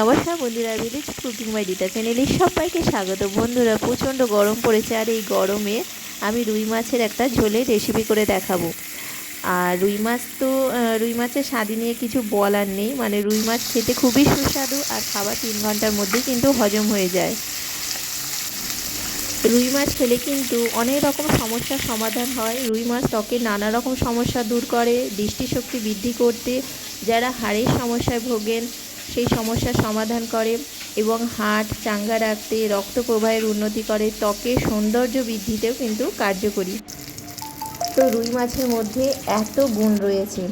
নমস্কার বন্ধুরা village cooking by দিতা চ্যানেলে সবাইকে স্বাগত। বন্ধুরা, প্রচণ্ড গরম পড়েছে আর এই গরমে আমি রুই মাছের একটা ঝোলের রেসিপি করে দেখাবো। আর রুই মাছ তো রুই মাছের স্বাদই নিয়ে কিছু বলার নেই। মানে রুই মাছ খেতে খুবই সুস্বাদু আর খাবার তিন ঘণ্টার মধ্যে কিন্তু হজম হয়ে যায়। রুই মাছ খেলে কিন্তু অনেক রকম সমস্যার সমাধান হয়। রুই মাছ ত্বকের নানা রকম সমস্যা দূর করে, দৃষ্টিশক্তি বৃদ্ধি করতে, যারা হাড়ের সমস্যায় ভোগেন সেই সমস্যার সমাধান করে এবং হাট চাঙ্গা রাখতে, রক্ত প্রবাহের উন্নতি করে ত্বকের সৌন্দর্য বৃদ্ধিতেও কিন্তু কার্যকরী। তো রুই মাছের মধ্যে এত গুণ রয়েছে।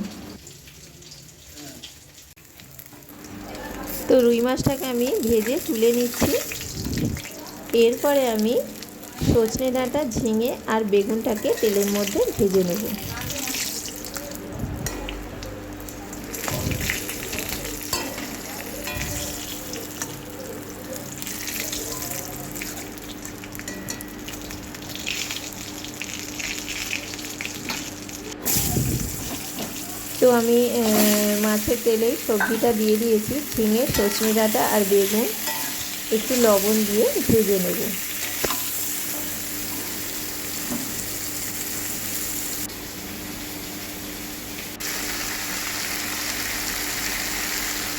তো রুই মাছটাকে আমি ভেজে তুলে নিচ্ছি। এরপরে আমি সজনে ডাঁটা ঝিঙে আর বেগুনটাকে তেলের মধ্যে ভেজে নেব। তো আমি মাছের তেলে সবজিটা দিয়ে দিয়েছি, ঝিঙে, সজনে ডাঁটা আর বেগুন। একটু লবণ দিয়ে ভেজে নেব।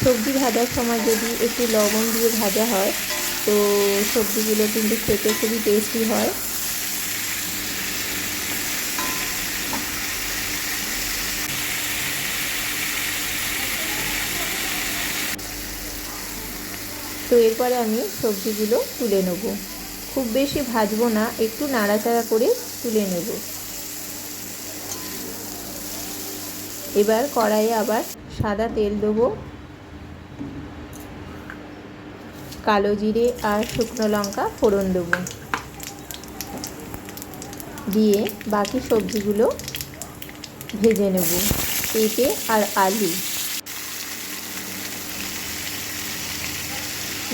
সবজি ভাজার সময় যদি একটু লবণ দিয়ে ভাজা হয়, তো সবজিগুলো কিন্তু খেতে খুবই টেস্টি হয়। তো এরপরে আমি সবজিগুলো তুলে নেব। খুব বেশি ভাজবো না, একটু নাড়াচাড়া করে তুলে নেব। এবার কড়াইয়ে আবার সাদা তেল দেবো। কালো জিরে আর শুকনো লঙ্কা ফোড়ন দেবো। দিয়ে বাকি সবজিগুলো ভেজে নেব, পেঁপে আর আলু।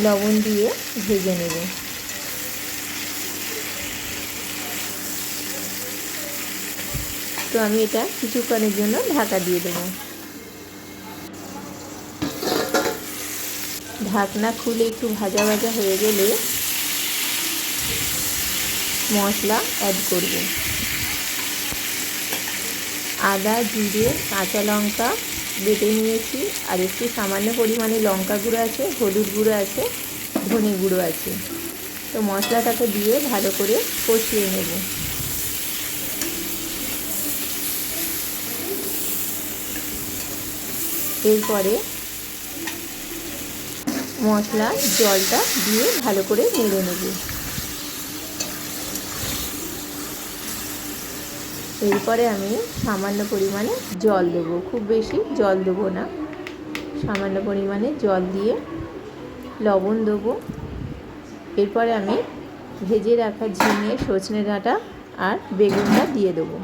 লবণ দিয়ে ভেজে নেব। তো আমি এটা কিছুক্ষণের জন্য ঢাকা দিয়ে দেবো। ঢাকনা খুলে একটু ভাজা ভাজা হয়ে গেলে মশলা অ্যাড করব। আদা, জিরে, কাঁচা লঙ্কা বেটে নিয়েছি আর একটু সামান্য পরিমাণে লঙ্কা গুঁড়ো আছে, হলুদ গুঁড়ো আছে, ধনে গুঁড়ো আছে। তো মশলাটাকে দিয়ে ভালো করে কষিয়ে নেব। এরপরে মশলা জলটা দিয়ে ভালো করে নেড়ে নেব। এরপরে আমি সামান্য পরিমাণে জল দেবো। খুব বেশি জল দেবো না। সামান্য পরিমাণে জল দিয়ে লবণ দেবো। এরপরে আমি ভেজে রাখা ঝিঙে, সজনে ডাঁটা আর বেগুনটা দিয়ে দেবো।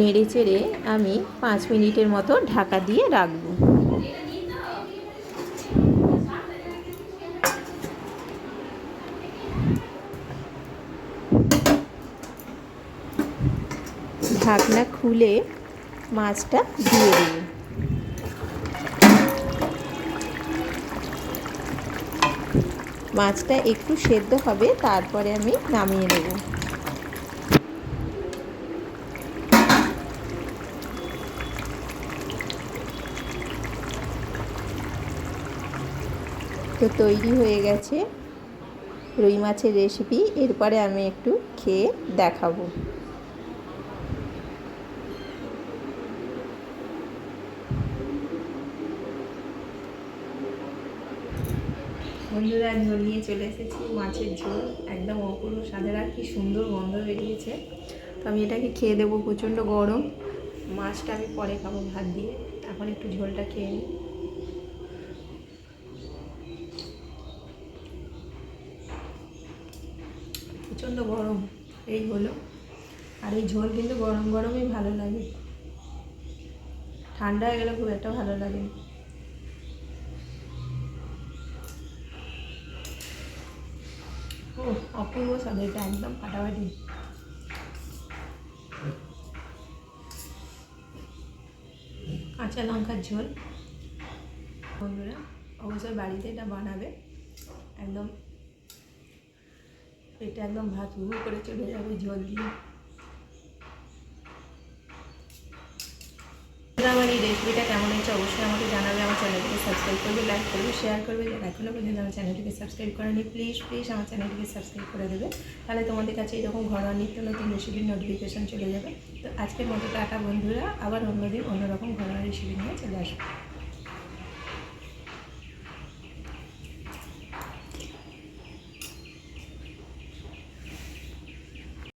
নেড়ে চেড়ে আমি পাঁচ মিনিটের মতো ঢাকা দিয়ে রাখব। ঢাকনা খুলে মাছটা দিয়ে দেবো। মাছটা একটু সেদ্ধ হবে, তারপরে আমি নামিয়ে নেব। তো তৈরি হয়ে গেছে রুই মাছের রেসিপি। এরপরে আমি একটু খেয়ে দেখাবো। বন্ধুরা, ঝোল নিয়ে চলে এসেছি। মাছের ঝোল একদম অপূর্ব স্বাদের আর কি সুন্দর গন্ধ বেরিয়েছে। তো আমি এটাকে খেয়ে দেবো প্রচণ্ড গরম। মাছটা আমি পরে খাব ভাত দিয়ে। এখন একটু ঝোলটা খেয়ে নিই। প্রচণ্ড গরম, এই হলো। আর এই ঝোল কিন্তু গরম গরমই ভালো লাগে। ঠান্ডা হয়ে গেলে খুব একটা ভালো লাগে। ও অপূর্ব স্বাদ এটা, একদম ফাটাফাটি। কাঁচা লঙ্কার ঝোল। বন্ধুরা, অবশ্যই বাড়িতে এটা বানাবে। একদম এটা একদম ভাত হু করে চলে যাবে জল দিয়ে। আমার এই রেসিপিটা কেমন হয়েছে অবশ্যই আমাকে জানাবে, আমার চ্যানেলটিকে সাবস্ক্রাইব করবে লাইক করবে শেয়ার করবে যারা এখনও পর্যন্ত আমার চ্যানেলটিকে সাবস্ক্রাইব করেনি প্লিজ প্লিজ আমার চ্যানেলটিকে সাবস্ক্রাইব করে দেবে। তাহলে তোমাদের কাছে এরকম ঘরোয়া নিত্য নতুন রেসিপির নোটিফিকেশন চলে যাবে। তো আজকের মতো টাটা বন্ধুরা, আবার অন্যদিন অন্যরকম ঘরোয়া রেসিপি নিয়ে চলে আসব।